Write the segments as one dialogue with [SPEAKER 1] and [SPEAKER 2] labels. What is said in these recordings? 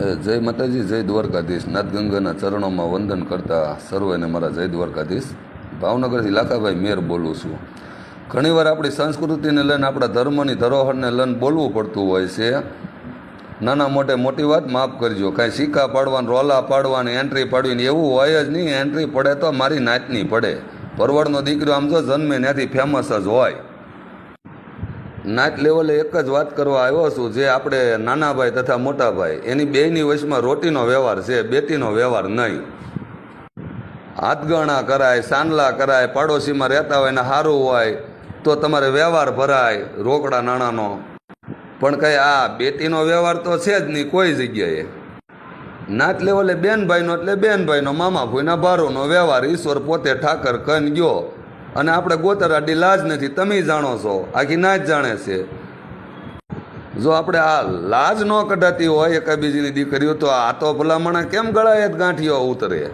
[SPEAKER 1] જય માતાજી, જય દ્વારકાધીશ. નાથગંગાના ચરણોમાં વંદન કરતા સર્વેને મારા જય દ્વારકાધીશ. ભાવનગરથી લાખાભાઈ મેર બોલું છું. ઘણીવાર આપણી સંસ્કૃતિને લઈને, આપણા ધર્મની ધરોહરને લઈને બોલવું પડતું હોય છે. નાના મોટે મોટી વાત, માફ કરજો. કાંઈ સિક્કા પાડવાનું, રોલા પાડવાની એન્ટ્રી પાડવીને એવું હોય જ નહીં. એન્ટ્રી પડે તો મારી નાતની પડે. પરવડનો દીકરો આમ જો જન્મે, ત્યાંથી ફેમસ જ હોય. નાચ લેવલે એક જ વાત કરવા આવ્યો છું, જે આપણે નાના ભાઈ તથા મોટા ભાઈ એની બેયની વચમાં રોટીનો વ્યવહાર છે બેટીનો વ્યવહાર નહીં. હાથગણા કરાય સાનલા કરાય, પાડોશીમાં રહેતા હોય ને સારું હોય, તો તમારે વ્યવહાર ભરાય, રોકડા નાણાંનો. પણ કંઈ આ બેટીનો વ્યવહાર તો છે જ નહીં, કોઈ જગ્યાએ. નાચ લેવલે બેનભાઈનો એટલે બેનભાઈનો મામા ભાઈના ભારોનો વ્યવહાર, ઈશ્વર પોતે ઠાકર કન ગયો. અને આપણે ગોતરાડી લાજ નથી, તમે જાણો છો, આખી ના જ જાણે છે. જો આપણે આ લાજ ન કઢાતી હોય એકાબીજીની દીકરીઓ, તો આ તો ભલામણા કેમ ગળાએ જ ગાંઠીઓ ઉતરે?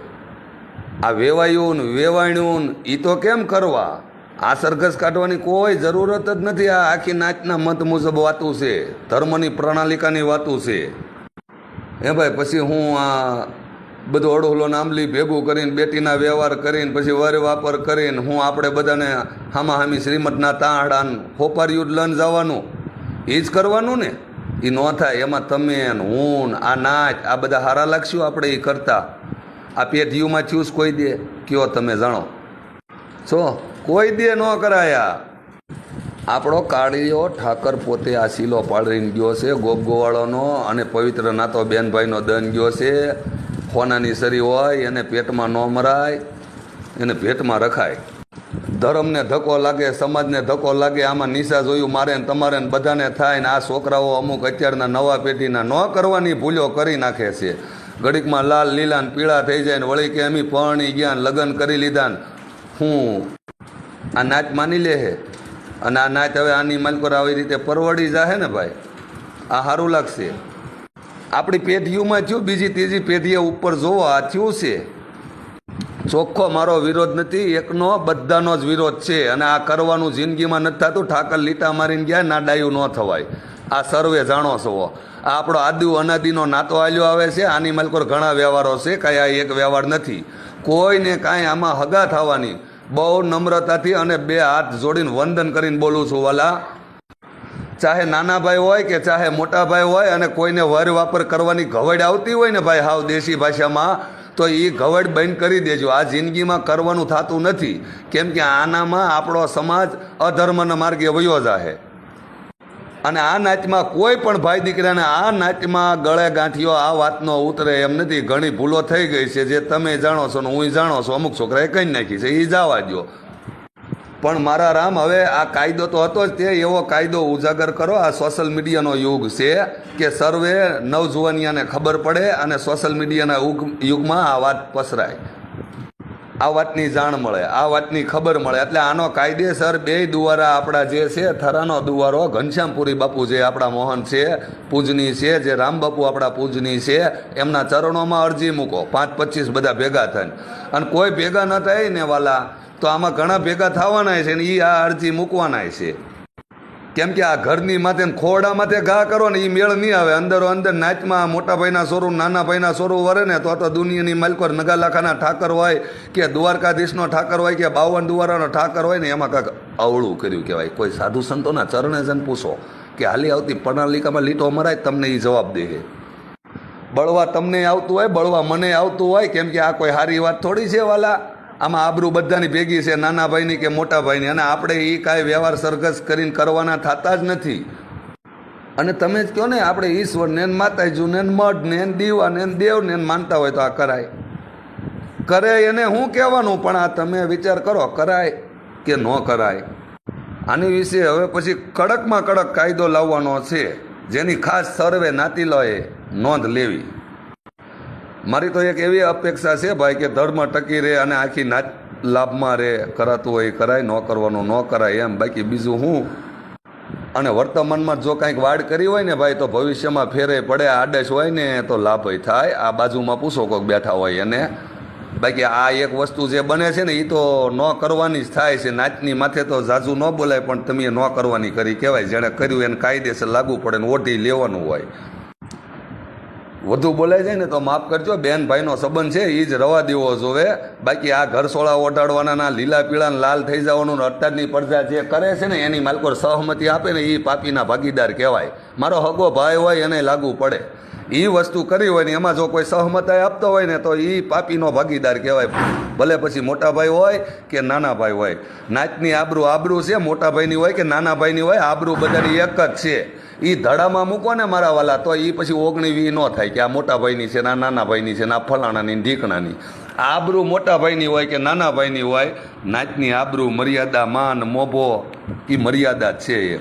[SPEAKER 1] આ વેવાયું વેવાણ્યું એ તો કેમ કરવા? આ સરઘસ કાઢવાની કોઈ જરૂરત જ નથી, આ આખી નાચના મત મુજબ વાતું છે, ધર્મની પ્રણાલિકાની વાતું છે. હે ભાઈ, પછી હું આ બધું અડોહલો નામલી ભેગું કરીને, બેટીના વ્યવહાર કરીને, પછી વર વાપર કરીને, હું આપણે બધાને હામા હામી શ્રીમદના તાહડાન હોપાર્યું લન જવાનું. એ જ કરવાનું ને? એ ન થાય, એમાં તમે હું આ નાચ, આ બધા હારા લાગશું આપણે એ કરતા. આ પેઢીઓમાં ચૂસ કોઈ દે? કયો તમે જાણો? છો, કોઈ દે ન કરાયા. આપણો કાળીયો ઠાકર પોતે આ શીલો પાળીને ગયો છે, ગોપ ગોવાળોનો અને પવિત્ર નાતો બેનભાઈનો દન ગયો છે. હોનાની સરી હોય, એને પેટમાં ન મરાય, એને ભેટમાં રખાય. ધર્મને ધક્કો લાગે, સમાજને ધક્કો લાગે, આમાં નિશા જોયું મારે ને તમારે ને બધાને થાય ને આ છોકરાઓ અમુક અત્યારના નવા પેઢીના ન કરવાની ભૂલો કરી નાખે છે. ઘડીકમાં લાલ, લીલા ને પીળા થઈ જાય ને વળી કે અમી પરણી ગયા ને લગ્ન કરી લીધા ને હું આ નાચ માની લે હે? અને આ નાચ હવે આની માલકોર આવી રીતે પરવડી જાહે ને ભાઈ? આ સારું લાગશે. આપણી પેઢીઓમાં થયું, બીજી ત્રીજી પેઢીએ ઉપર જોવો આ થયું છે. ચોખ્ખો મારો વિરોધ નથી, એકનો, બધાનો જ વિરોધ છે. અને આ કરવાનું જિંદગીમાં નથી થતું, ઠાકર લીટા મારીને ગયા ના ડાયું ન થવાય. આ સર્વે જાણો છો. આ આપણો આદુ અનાદિનો નાતો આલ્યો આવે છે, આની માલકોર ઘણા વ્યવહારો છે, કાંઈ આ એક વ્યવહાર નથી. કોઈને કાંઈ આમાં હગા થવાની. બહુ નમ્રતાથી અને બે હાથ જોડીને વંદન કરીને બોલું છું, વાલા ચાહે નાના ભાઈ હોય કે ચાહે મોટા ભાઈ હોય અને કોઈને વર વાપર કરવાની ઘવડ આવતી હોય ને ભાઈ હાવ દેશી ભાષામાં, તો એ ઘવડ બંધ કરી દેજો. આ જિંદગીમાં કરવાનું થતું નથી. કેમ કે આનામાં આપણો સમાજ અધર્મના માર્ગે વયો જાહે. અને આ નાચમાં કોઈ પણ ભાઈ દીકરાને આ નાચમાં ગળે ગાંઠિયો, આ વાતનો ઉતરે એમ નથી. ઘણી ભૂલો થઈ ગઈ છે. જે તમે જાણો છો ને હું જાણો છું. અમુક છોકરાએ કહી નાખી છે? એ જવા દો પણ મારા રામ, હવે આ કાયદો તો હતો જ તે, એવો કાયદો ઉજાગર કરો. આ સોશિયલ મીડિયાનો યુગ છે કે સર્વે નવજુવાનિયાને ખબર પડે અને સોશિયલ મીડિયાના યુગ યુગમાં આ વાત પસરાય. આ વાતની જાણ મળે, આ વાતની ખબર મળે. એટલે આનો કાયદેસર બે દુવારા આપણા જે છે, થરાનો દુવારો, ઘનશ્યામપુરી બાપુ જે આપણા મોહન છે, પૂજની છે, જે રામ બાપુ આપણા પૂજની છે, એમના ચરણોમાં અરજી મૂકો. પાંચ પચીસ બધા ભેગા થઈને. અને કોઈ ભેગા ન થાય ને વાલા તો આમાં ઘણા ભેગા થવાના છે ને એ આ અરજી મૂકવાના છે. કેમ કે આ ઘરની માથે ખોડા માથે ઘા કરો ને એ મેળ નહીં આવે. અંદરો અંદર નાચમાં મોટા ભાઈના સોરું, નાના ભાઈના સોરું વરે ને તો તો દુનિયાની માલકોર નગાલાખાના ઠાકર હોય કે દ્વારકાધીશનો ઠાકર હોય કે બાવન દુવારાનો ઠાકર હોય ને એમાં કાંક અવળું કર્યું કહેવાય. કોઈ સાધુ સંતોના ચરણે જન પૂછો કે હાલી આવતી પ્રણાલિકામાં લીટો મરાય તમને એ જવાબ દે બળવા તમને આવતું હોય, બળવા મને આવતું હોય, કેમ કે આ કોઈ સારી વાત થોડી છે વાલા. આમાં આબરૂ બધાની ભેગી છે, નાના ભાઈની કે મોટા ભાઈની. અને આપણે એ કાંઈ વ્યવહાર સરઘસ કરીને કરવાના થતા જ નથી. અને તમે જ કહો ને, આપણે ઈશ્વર ને માતાજી ને મઢ ને દીવા ને દેવ ને માનતા હોય તો આ કરાય. કરે એને હું કહેવાનું, પણ આ તમે વિચાર કરો, કરાય કે ન કરાય. આની વિશે હવે પછી કડકમાં કડક કાયદો લાવવાનો છે. જેની ખાસ સર્વે નાતીલોએ નોંધ લેવી. મારી તો એક એવી અપેક્ષા છે ભાઈ કે ધર્મ ટકી રહે અને આખી નાચ લાભમાં રહે. કરાતું હોય કરાય, ન કરવાનું ન કરાય એમ. બાકી બીજું હું? અને વર્તમાનમાં જો કાંઈક વાડ કરી હોય ને ભાઈ, તો ભવિષ્યમાં ફેરે પડે, આડશ હોય ને, તો લાભય થાય. આ બાજુમાં પૂછો કોઈક બેઠા હોય એને. બાકી આ એક વસ્તુ જે બને છે ને એ તો ન કરવાની જ થાય છે. નાચની માથે તો ઝાઝુ ન બોલાય, પણ તમે ન કરવાની કરી કહેવાય. જેણે કર્યું એને કાયદેસર લાગુ પડે ને ઓઢી લેવાનું હોય. વધુ બોલાય જાય ને તો માફ કરજો, બેન ભાઈનો સંબંધ છે એ જ રવા દેવો જોવે. બાકી આ ઘરસોળા ઓઢાડવાના, ના લીલા પીળા લાલ થઈ જવાનું અત્યારની પ્રજા જે કરે છે ને, એની માલકો સહમતી આપે ને એ પાપીના ભાગીદાર કહેવાય. મારો હગો ભાઈ હોય, એને લાગુ પડે. એ વસ્તુ કરી હોય ને, એમાં જો કોઈ સહમતાય આપતો હોય ને, તો એ પાપીનો ભાગીદાર કહેવાય. ભલે પછી મોટા ભાઈ હોય કે નાના ભાઈ હોય. નાચની આબરૂ આબરૂ છે, મોટા ભાઈની હોય કે નાના ભાઈની હોય, આબરૂ બધાની એક જ છે. એ ધડામાં મૂકો ને મારા વાલા, તો એ પછી ઓગણીવી ન થાય કે આ મોટા ભાઈની છે ને નાના ભાઈની છે ને ફલાણાની ઢીકણાની. આબરૂ મોટા ભાઈની હોય કે નાના ભાઈની હોય નાચની આબરૂ મર્યાદા, માન, મોભો એ મર્યાદા છે એ.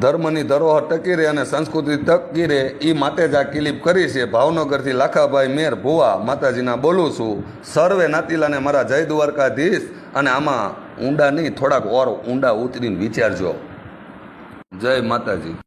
[SPEAKER 1] ધર્મની ધરોહર ટકી રહે અને સંસ્કૃતિ ટકી રહે એ માટે જ આ ક્લિપ કરી છે. ભાવનગરથી લાખાભાઈ મેર ભુવા, માતાજીના બોલું છું. સર્વે નાતીલાને મારા જય દ્વારકાધીશ અને આમાં ઊંડા નહીં, થોડાક ઓર ઊંડા ઉતરીને વિચારજો. જય માતાજી.